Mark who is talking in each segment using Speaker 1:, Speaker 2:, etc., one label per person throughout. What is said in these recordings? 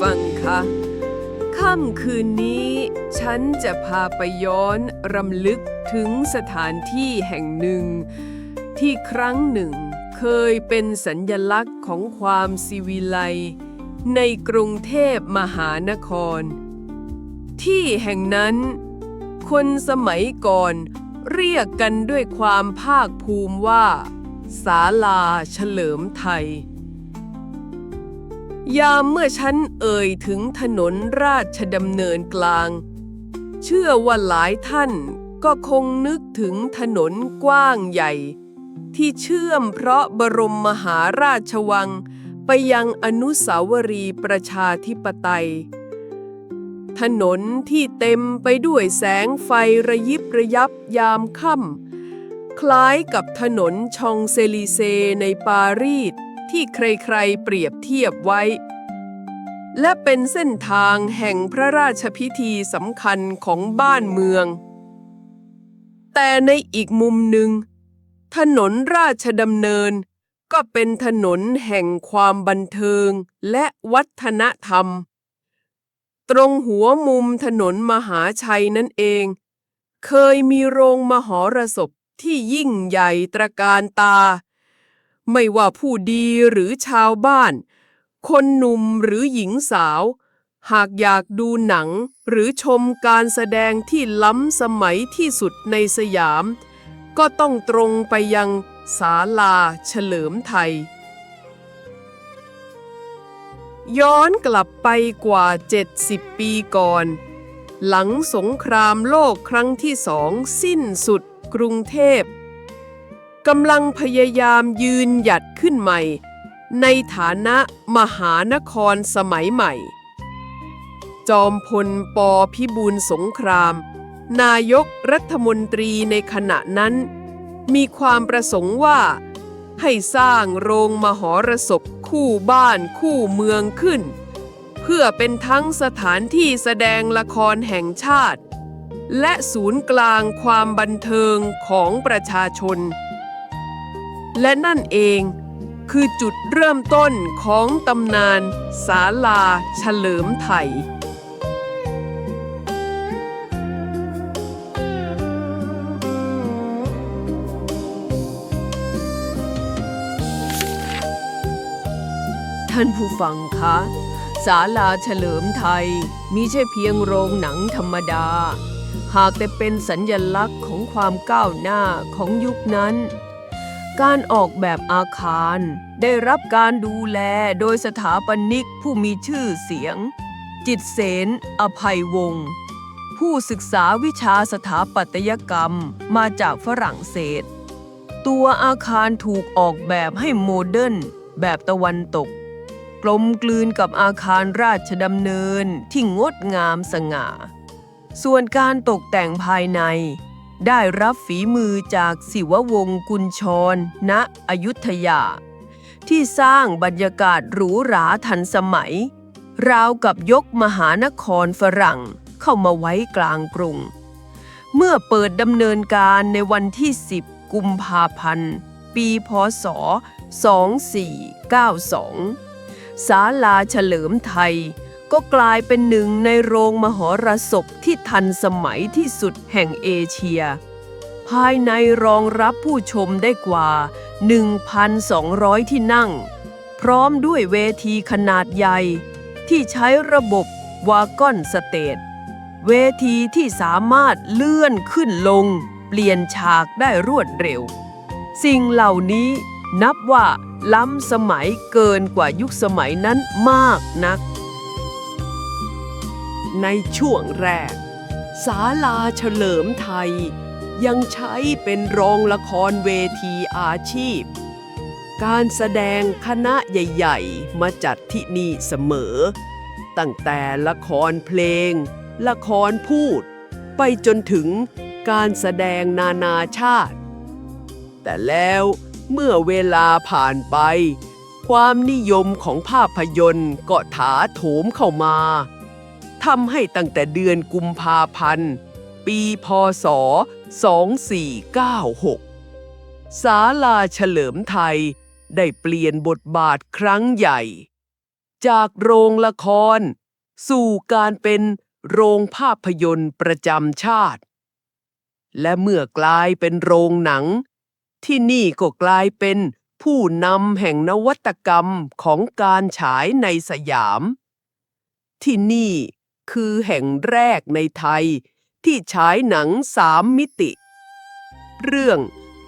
Speaker 1: ฟังคะค่ำคืนนี้ฉันจะพาไปย้อนรำลึกถึงสถานที่แห่งหนึ่ง ที่ครั้งหนึ่งเคยเป็นสัญญลักษณ์ของความสิวิไลในกรุงเทพมหานคร ที่แห่งนั้น คนสมัยก่อนเรียกกันด้วยความภาคภูมิว่า ศาลาเฉลิมไทย ยามเมื่อฉันเอ่ยถึงถนนราชดำเนินกลาง เชื่อว่าหลายท่านก็คงนึกถึงถนนกว้างใหญ่ ที่เชื่อมเพราะบรมมหาราชวัง ไปยังอนุสาวรีย์ประชาธิปไตย ถนนที่เต็มไปด้วยแสงไฟระยิบระยับยามค่ำคล้ายกับถนนชองเซลีเซในปารีส ที่ใครๆเปรียบเทียบไว้ และเป็นเส้นทางแห่งพระราชพิธีสำคัญของบ้านเมือง แต่ในอีกมุมหนึ่ง ถนนราชดำเนินก็เป็นถนนแห่งความบันเทิงและวัฒนธรรม ตรงหัวมุมถนนมหาชัยนั่นเอง เคยมีโรงมหรสพที่ยิ่งใหญ่ตระการตา ไม่ว่าผู้ดีหรือชาวบ้าน คนหนุ่มหรือหญิงสาว หากอยากดูหนังหรือชมการแสดงที่ล้ำสมัยที่สุดในสยาม ก็ต้องตรงไปยังศาลาเฉลิมไทย ย้อนกลับไปกว่า 70 ปีก่อน หลังสงครามโลกครั้งที่สองสิ้นสุดกรุงเทพ กำลังพยายามยืนหยัดขึ้นใหม่ ในฐานะมหานครสมัยใหม่ จอมพลปพิบูลสงคราม นายกรัฐมนตรีในขณะนั้น มีความประสงค์ว่า ให้สร้างโรงมหรสพคู่บ้านคู่เมืองขึ้น เพื่อเป็นทั้งสถานที่แสดงละครแห่งชาติ และศูนย์กลางความบันเทิงของประชาชน และนั่นเองคือจุดเริ่มต้นของตำนานศาลาเฉลิมไทย ท่านผู้ฟังคะศาลาเฉลิมไทยมิใช่เพียงโรงหนังธรรมดา หากแต่เป็นสัญญลักษณ์ของความก้าวหน้าของยุคนั้น การออกแบบอาคาร ได้รับการดูแลโดยสถาปนิกผู้มีชื่อเสียง จิตเสนอภัยวงศ์ผู้ศึกษาวิชาสถาปัตยกรรมมาจากฝรั่งเศส ตัวอาคารถูกออกแบบให้โมเดิร์นแบบตะวันตก กลมกลืนกับอาคารราชดำเนินที่งดงามสง่า ส่วนการตกแต่งภายใน ได้รับฝีมือจากศิววงศ์กุลชร ณ อยุธยา ที่สร้างบรรยากาศหรูหราทันสมัย ราวกับยกมหานครฝรั่งเข้ามาไว้กลางกรุง เมื่อเปิดดำเนินการในวันที่ 10 กุมภาพันธ์ ปีพศ 2492 ศาลาเฉลิมไทย ก็กลายเป็นหนึ่งในโรงมหรสพที่ทันสมัยที่สุดแห่งเอเชีย ภายในรองรับผู้ชมได้กว่า 1,200 ที่นั่ง พร้อมด้วยเวทีขนาดใหญ่ ที่ใช้ระบบวากอนสเตจเวทีที่สามารถเลื่อนขึ้นลง เปลี่ยนฉากได้รวดเร็ว สิ่งเหล่านี้นับว่าล้ำสมัยเกินกว่ายุคสมัยนั้นมากนัก ในช่วงแรก ศาลาเฉลิมไทย ยังใช้เป็นโรงละครเวทีอาชีพ การแสดงคณะใหญ่ ๆ มาจัดที่นี่เสมอ ตั้งแต่ละครเพลง ละครพูด ไปจนถึงการแสดงนานาชาติ แต่แล้วเมื่อเวลาผ่านไป ความนิยมของภาพยนตร์ก็ถาโถมเข้ามา ทำให้ตั้งแต่เดือนกุมภาพันธ์ ปีพศ 2496 ศาลาเฉลิมไทยได้เปลี่ยนบทบาทครั้งใหญ่ จากโรงละคร สู่การเป็นโรงภาพยนตร์ประจำชาติ และเมื่อกลายเป็นโรงหนัง ที่นี่ก็กลายเป็นผู้นำแห่งนวัตกรรมของการฉายในสยาม ที่นี่ คือแห่งแรกในไทย ที่ฉายหนังสามมิติ เรื่อง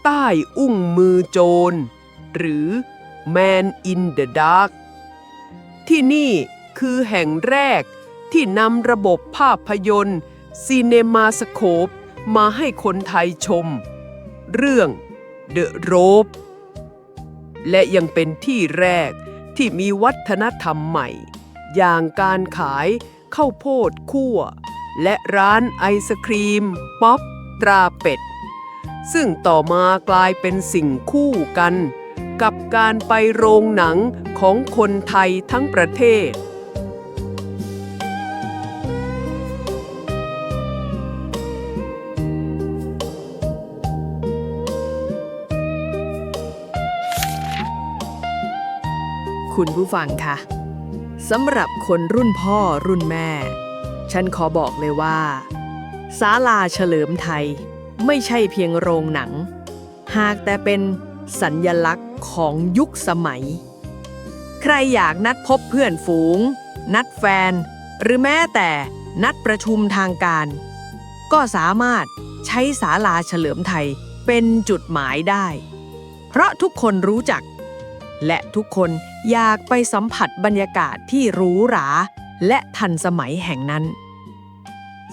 Speaker 1: ใต้อุ้งมือโจร หรือ Man in the Dark ที่นี่คือแห่งแรกที่นำระบบภาพยนตร์ซีเนมาสโคปมาให้คนไทยชม เรื่อง The Rope และยังเป็นที่แรกที่มีวัฒนธรรมใหม่ อย่างการขาย ข้าวโพดคั่ว และร้านไอศครีม ป๊อปตราเป็ด ซึ่งต่อมากลายเป็นสิ่งคู่กัน กับการไปโรงหนังของคนไทยทั้งประเทศ
Speaker 2: คุณผู้ฟังคะ สำหรับคนรุ่นพ่อรุ่นแม่ ฉันขอบอกเลยว่าศาลาเฉลิมไทย ไม่ใช่เพียงโรงหนัง หากแต่เป็นสัญญลักษณ์ของยุคสมัย ใครอยากนัดพบเพื่อนฝูง นัดแฟน หรือแม้แต่นัดประชุมทางการ ก็สามารถใช้ศาลาเฉลิมไทยเป็นจุดหมายได้ เพราะทุกคนรู้จัก และทุกคนอยากไปสัมผัสบรรยากาศที่หรูหรา และทันสมัยแห่งนั้น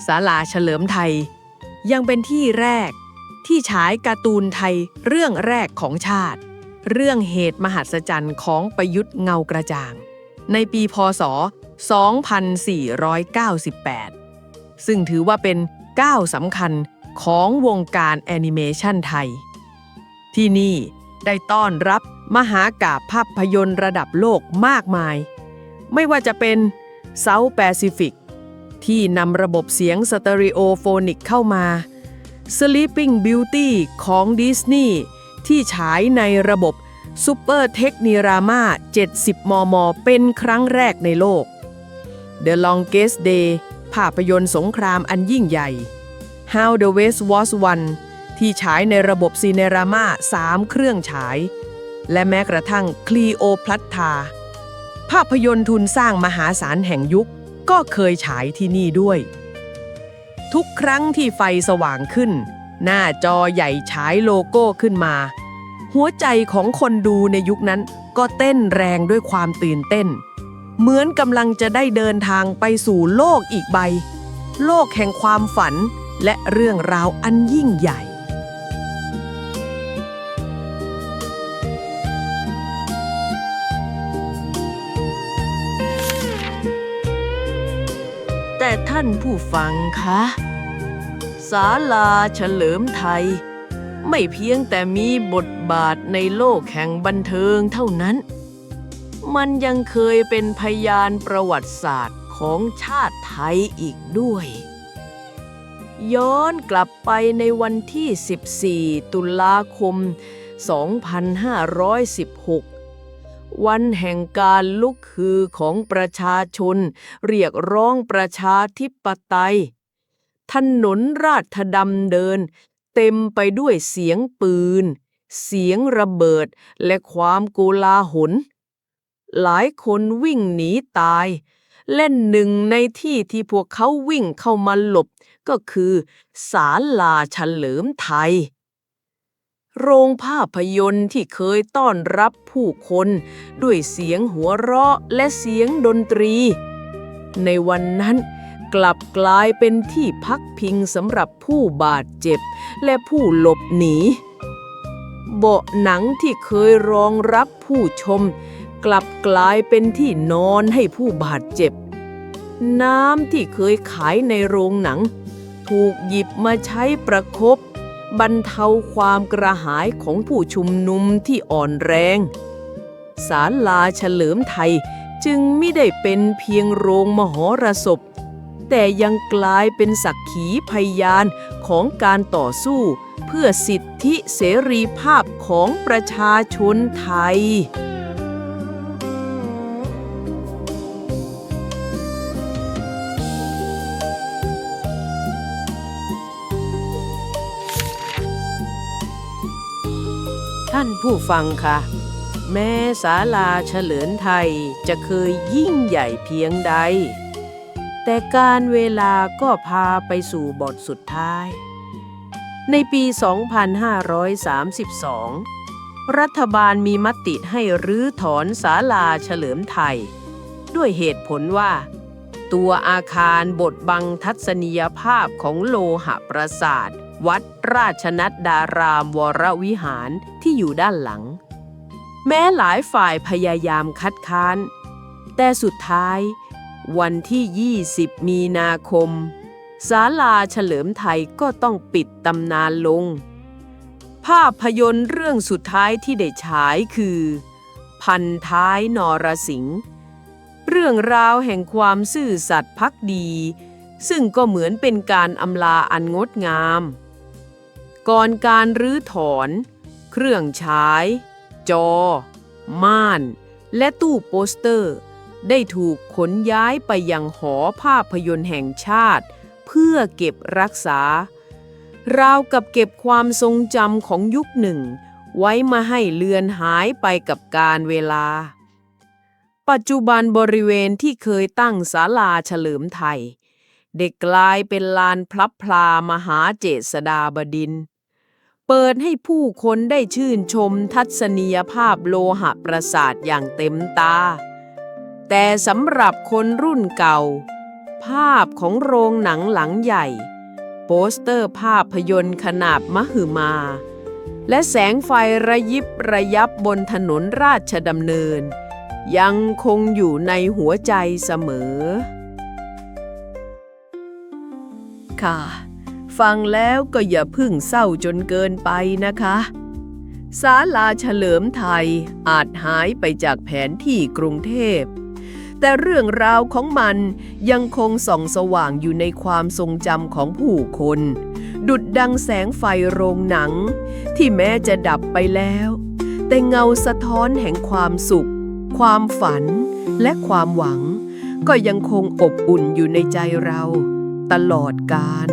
Speaker 2: ศาลาเฉลิมไทย ยังเป็นที่แรกที่ฉายการ์ตูนไทยเรื่องแรกของชาติ เรื่องเหตุมหัศจรรย์ของประยุทธ์เงากระจ่าง ในปีพศ 2498 ซึ่งถือว่าเป็นก้าวสำคัญของวงการแอนิเมชันไทย ที่นี่ได้ต้อนรับ มหากาภาพยนตร์ระดับโลกมากมาย ไม่ว่าจะเป็น South Pacific ที่นำระบบเสียงสเตอริโอโฟนิกเข้ามา Sleeping Beauty ของดิสนีย์ที่ฉายในระบบ Super t e c h n i r a m a 70 มม เป็นครั้งแรกในโลก The Longest Day ภาพยนตร์สงครามอันยิ่งใหญ่ How the West Was Won ที่ฉายในระบบซีเนรามา3เครื่องฉาย และแม้กระทั่งคลีโอพลัตทา ภาพยนตร์ทุนสร้างมหาศาลแห่งยุคก็เคยฉายที่นี่ด้วย ทุกครั้งที่ไฟสว่างขึ้น หน้าจอใหญ่ฉายโลโก้ขึ้นมา หัวใจของคนดูในยุคนั้นก็เต้นแรงด้วยความตื่นเต้น เหมือนกำลังจะได้เดินทางไปสู่โลกอีกใบ โลกแห่งความฝันและเรื่องราวอันยิ่งใหญ่ แต่ท่านผู้ฟังคะศาลาเฉลิมไทย ไม่เพียงแต่มีบทบาทในโลกแห่งบันเทิงเท่านั้น มันยังเคยเป็นพยานประวัติศาสตร์ของชาติไทยอีกด้วย ย้อนกลับไปในวันที่ 14 ตุลาคม 2516 วันแห่งการลุกฮือของประชาชน เรียกร้องประชาธิปไตย ถนนราชดำเดิน เต็มไปด้วยเสียงปืน เสียงระเบิดและความโกลาหล หลายคนวิ่งหนีตาย และหนึ่งในที่ที่พวกเขาวิ่งเข้ามาหลบก็คือศาลาเฉลิมไทย โรงภาพยนตร์ที่เคยต้อนรับผู้คน ด้วยเสียงหัวเราะและเสียงดนตรี ในวันนั้นกลับกลายเป็นที่พักพิงสำหรับผู้บาดเจ็บ และผู้หลบหนี เบาะหนังที่เคยรองรับผู้ชม กลับกลายเป็นที่นอนให้ผู้บาดเจ็บ น้ำที่เคยขายในโรงหนัง ถูกหยิบมาใช้ประคบ บรรเทาความกระหายของผู้ชุมนุมที่อ่อนแรง ศาลาเฉลิมไทยจึงไม่ได้เป็นเพียงโรงมหรสพ แต่ยังกลายเป็นสักขีพยานของการต่อสู้ เพื่อสิทธิเสรีภาพของประชาชนไทย ผู้ฟังคะ แม้ศาลาเฉลิมไทยจะเคยยิ่งใหญ่เพียงใด แต่การเวลาก็พาไปสู่บทสุดท้าย ในปี 2532 รัฐบาลมีมติให้รื้อถอนศาลาเฉลิมไทย ด้วยเหตุผลว่า ตัวอาคารบทบังทัศนียภาพของโลหะประสาท วัดราชนัดดารามวรวิหารที่อยู่ด้านหลัง แม้หลายฝ่ายพยายามคัดค้าน แต่สุดท้าย วันที่ 20 มีนาคมศาลาเฉลิมไทยก็ต้องปิดตำนานลง ภาพยนตร์เรื่องสุดท้ายที่ได้ฉายคือ พันท้ายนรสิงห์เรื่องราวแห่งความซื่อสัตย์พักดี ซึ่งก็เหมือนเป็นการอำลาอันงดงาม ก่อนการรื้อถอน เครื่องฉายจอ ม่าน และตู้โปสเตอร์ ได้ถูกขนย้ายไปยังหอภาพยนตร์แห่งชาติ เพื่อเก็บรักษา ราวกับเก็บความทรงจำของยุคหนึ่ง ไว้มาให้เลือนหายไปกับการเวลา ปัจจุบันบริเวณที่เคยตั้งศาลาเฉลิมไทยได้กลายเป็นลานพลับพลามหาเจษฎาบดินทร์ เปิดให้ผู้คนได้ชื่นชมทัศนียภาพโลหะประสาทอย่างเต็มตา แต่สำหรับคนรุ่นเก่า ภาพของโรงหนังหลังใหญ่ โปสเตอร์ภาพยนตร์ขนาบมหึมา และแสงไฟระยิบระยับบนถนนราชดำเนิน ยังคงอยู่ในหัวใจเสมอ ค่ะ ฟังแล้วก็อย่าพึ่งเศร้าจนเกินไปนะคะศาลาเฉลิมไทยอาจหายไปจากแผนที่กรุงเทพ แต่เรื่องราวของมันยังคงส่องสว่างอยู่ในความทรงจำของผู้คน ดุดดังแสงไฟโรงหนัง ที่แม้จะดับไปแล้ว แต่เงาสะท้อนแห่งความสุข ความฝันและความหวัง ก็ยังคงอบอุ่นอยู่ในใจเรา ตลอดกาล